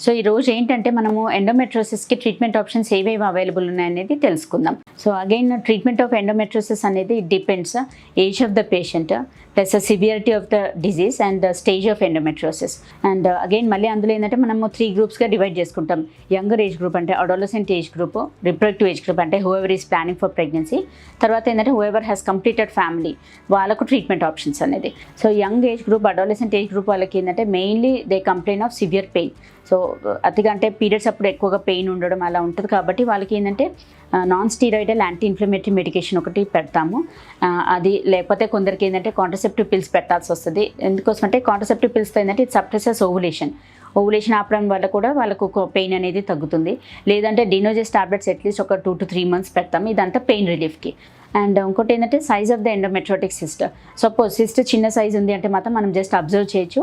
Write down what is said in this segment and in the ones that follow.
so ఈ రోజు ఏంటంటే మనము ఎండోమెట్రోసిస్కి ట్రీట్మెంట్ ఆప్షన్స్ ఏవేవి అవైలబుల్ ఉన్నాయనేది తెలుసుకుందాం. So again treatment of endometriosis అనేది depends age of the patient plus severity of the disease and stage of endometriosis and again మళ్ళీ అందులో ఏంటంటే మనము త్రీ గ్రూప్స్గా డివైడ్ చేసుకుంటాం. యంగర్ ఏజ్ గ్రూప్ అంటే adolescent age group reproductive age group అంటే whoever is planning for pregnancy తర్వాత ఏంటంటే హూఎవర్ హ్యాస్ కంప్లీటెడ్ ఫ్యామిలీ వాళ్ళకు ట్రీట్మెంట్ ఆప్షన్స్ అనేది. So young age group adolescent age group వాళ్ళకి ఏంటంటే mainly they complain of severe pain so అతిగా అంటే periods అప్పుడు ఎక్కువగా పెయిన్ ఉండడం అలా ఉంటుంది కాబట్టి వాళ్ళకి ఏంటంటే non steroidal anti inflammatory medication ఒకటి పెడతాము. అది లేకపోతే కొందరికి ఏంటంటే కాంట్రసెప్టివ్ పిల్స్ పెట్టాల్సి వస్తుంది. ఎందుకోసం అంటే కాంట్రసెప్టివ్ పిల్స్తో ఏంటంటే ఇది సప్రెసెస్ ఓవులేషన్ ఓవులేషన్ ఆపడం వల్ల కూడా వాళ్ళకు పెయిన్ అనేది తగ్గుతుంది. లేదంటే డినోజెస్ టాబ్లెట్స్ అట్లీస్ట్ ఒక టూ టు త్రీ మంత్స్ పెడతాం ఇదంతా పెయిన్ రిలీఫ్కి అండ్ ఇంకోటి ఏంటంటే size of the endometriotic sister suppose sister చిన్న సైజ్ ఉంది అంటే మాత్రం మనం జస్ట్ అబ్జర్వ్ చేయొచ్చు.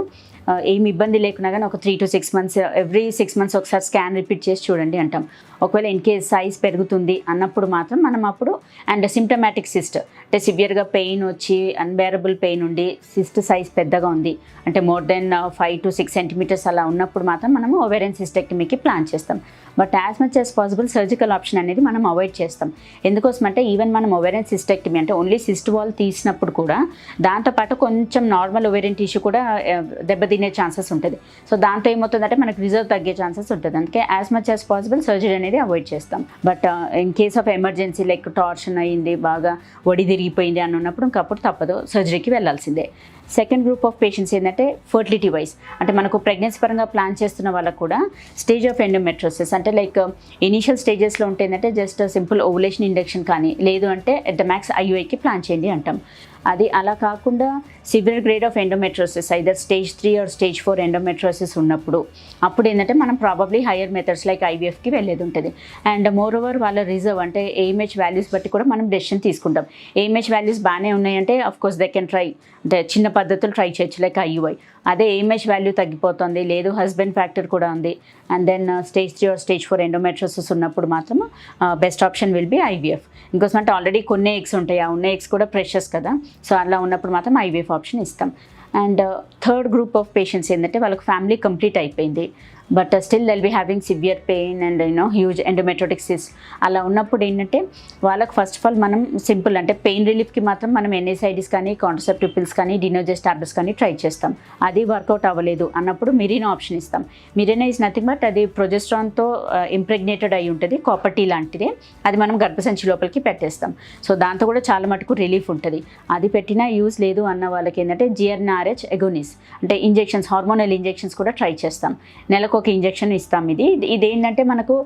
ఏమి ఇబ్బంది లేకున్నా కానీ ఒక three to six months every six months ఒకసారి స్కాన్ రిపీట్ చేసి చూడండి అంటాం. ఒకవేళ ఇన్ కేస్ సైజ్ పెరుగుతుంది అన్నప్పుడు మాత్రం మనం అప్పుడు అండ్ సిమ్టమాటిక్ సిస్ట్ అంటే సివియర్గా పెయిన్ వచ్చి అన్బేరబుల్ పెయిన్ ఉండి సిస్ట్ సైజ్ పెద్దగా ఉంది. అంటే more than five to six centimetres అలా ఉన్నప్పుడు మాత్రం మనము ఓవేరియన్ సిస్టెక్టమీకి ప్లాన్ చేస్తాం. But as much as possible surgical option అనేది మనం అవాయిడ్ చేస్తాం. ఎందుకోసం అంటే ఈవెన్ మనం ఓవేరియన్ సిస్టెక్టమీ అంటే ఓన్లీ సిస్ట్ వాల్ తీసినప్పుడు కూడా దాంతోపాటు కొంచెం నార్మల్ ఓవేరియన్ టిష్యూ కూడా దెబ్బ దెబ్బతినే ఛాన్సెస్ ఉంటుంది. సో దాంతో ఏమవుతుందంటే మనకు రిజర్వ్ తగ్గే ఛాన్సెస్ ఉంటుంది. అందుకే as much as possible surgery అనేది అవాయిడ్ చేస్తాం. But in case of emergency like torsion అయ్యింది బాగా ఒడి తిరిగిపోయింది అని ఉన్నప్పుడు ఇంకప్పుడు తప్పదు. సర్జరీకి వెళ్ళాల్సిందే. సెకండ్ గ్రూప్ ఆఫ్ పేషెంట్స్ ఏంటంటే ఫర్టిలిటీ వైజ్. అంటే మనకు ప్రెగ్నెన్సీ పరంగా ప్లాన్ చేస్తున్న వాళ్ళకు కూడా స్టేజ్ ఆఫ్ ఎండోమెట్రోసిస్ అంటే లైక్ ఇనీషియల్ స్టేజెస్లో ఉంటే ఏంటంటే జస్ట్ సింపుల్ ఓవులేషన్ ఇండక్షన్ కానీ లేదు అంటే ఎట్ ద మ్యాక్స్ ఐయుఐకి ప్లాన్ చేయండి అంటాం. అది అలా కాకుండా severe grade of endometriosis either stage three or stage four endometriosis ఉన్నప్పుడు అప్పుడు ఏంటంటే మనం ప్రాబబ్లీ హయ్యర్ మెథడ్స్ లైక్ ఐవీఎఫ్కి వెళ్ళేది ఉంటుంది. అండ్ మోర్ ఓవర్ వాళ్ళ రిజర్వ్ అంటే ఏఎంహెచ్ వాల్యూస్ బట్టి కూడా మనం డెసిషన్ తీసుకుంటాం. ఏఎంహెచ్ వాల్యూస్ బాగానే ఉన్నాయంటే of course they can try అంటే చిన్న పద్ధతులు ట్రై చేయొచ్చు లైక్ ఐయుఐ అదే ఏఎంహెచ్ వాల్యూ తగ్గిపోతుంది లేదు హస్బెండ్ ఫ్యాక్టర్ కూడా ఉంది. And then stage three or stage four endometriosis ఉన్నప్పుడు మాత్రం best option will be IVF ఇంకోసం అంటే ఆల్రెడీ కొన్ని ఎగ్స్ ఉంటాయి ఆ ఉన్న ఎగ్స్ కూడా ప్రెషర్స్ కదా. సో అలా ఉన్నప్పుడు మాత్రం ఐవీఎఫ్ ఆప్షన్ ఇస్తాం. And third group of patients ఏంటంటే వాళ్ళకి ఫ్యామిలీ కంప్లీట్ అయిపోయింది. But still they'll be having severe pain and you know huge endometriotic cyst అలా ఉన్నప్పుడు ఏంటంటే వాళ్ళకి ఫస్ట్ ఆఫ్ ఆల్ మనం సింపుల్ అంటే పెయిన్ రిలీఫ్కి మాత్రం మనం ఎన్ఎస్ఐడిస్ కానీ కాంట్రసెప్టివ్ పిల్స్ కానీ డినోజెస్ టాబ్లెట్స్ కానీ ట్రై చేస్తాం. అది వర్కౌట్ అవ్వలేదు అన్నప్పుడు మిరీనా ఆప్షన్ ఇస్తాం. మిరీనా ఈజ్ నథింగ్ బట్ అది ప్రొజెస్ట్రాన్తో ఇంప్రెగ్నేటెడ్ uh, అయి ఉంటుంది కాపర్టీ లాంటిదే. అది మనం గర్భసంచి లోపలికి పెట్టేస్తాం. సో దాంతో కూడా చాలా మటుకు రిలీఫ్ ఉంటుంది. అది పెట్టినా యూజ్ లేదు అన్న వాళ్ళకి ఏంటంటే జిఎన్ఆర్హెచ్ ఎగోనిస్ అంటే ఇంజెక్షన్స్ హార్మోనల్ ఇంజెక్షన్స్ కూడా ట్రై చేస్తాం. నెలకు ఒక ఇంజెక్షన్ ఇస్తాం ఇది. ఇది- ఏంటంటే మనకు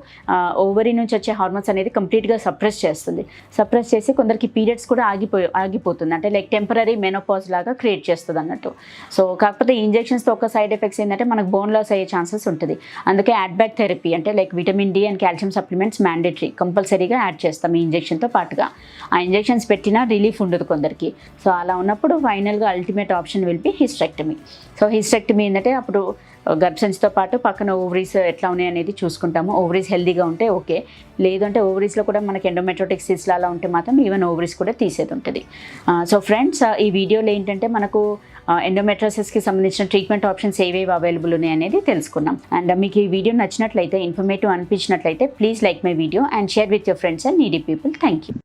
ఓవరీ నుంచి వచ్చే హార్మోన్స్ అనేది కంప్లీట్గా సప్రెస్ చేస్తుంది. సప్రెస్ చేసి కొందరికి పీరియడ్స్ కూడా ఆగిపోయి ఆగిపోతుంది. అంటే లైక్ టెంపరీ మెనోపాజ్ లాగా క్రియేట్ చేస్తుంది అన్నట్టు. సో కాకపోతే ఇంజక్షన్స్తో ఇంజెక్షన్స్తో ఒక సైడ్ ఎఫెక్ట్స్ ఏంటంటే మనకు బోన్ లాస్ అయ్యే ఛాన్సెస్ ఉంటుంది. అందుకే యాడ్ బ్యాక్ థెరపీ అంటే like vitamin D and calcium supplements mandatory కంపల్సరీగా యాడ్ చేస్తాం ఈ ఇంజెక్షన్తో పాటుగా. ఆ ఇంజెక్షన్స్ పెట్టినా రిలీఫ్ ఉండదు కొందరికి. సో అలా ఉన్నప్పుడు ఫైనల్గా ultimate option will be hysterectomy so hysterectomy ఏంటంటే అప్పుడు గర్భసంచితో పాటు పక్కన పక్కన ఓవరీస్ ఎట్లా ఉన్నాయి అనేది చూసుకుంటాము. ఓవరీస్ హెల్దీగా ఉంటే ఓకే లేదంటే ఓవరీస్లో కూడా మనకి ఎండోమెట్రోటిక్ సిస్లు అలా ఉంటే మాత్రం ఈవెన్ ఓవరీస్ కూడా తీసేది ఉంటుంది. సో ఫ్రెండ్స్ ఈ వీడియోలో ఏంటంటే మనకు ఎండోమెట్రోసిస్కి సంబంధించిన ట్రీట్మెంట్ ఆప్షన్స్ ఏవేవి అవైలబుల్ ఉన్నాయి అనేది తెలుసుకున్నాం. అండ్ మీకు ఈ వీడియో నచ్చినట్లయితే informative అనిపించినట్లయితే please like my video and share with your friends and needy people thank you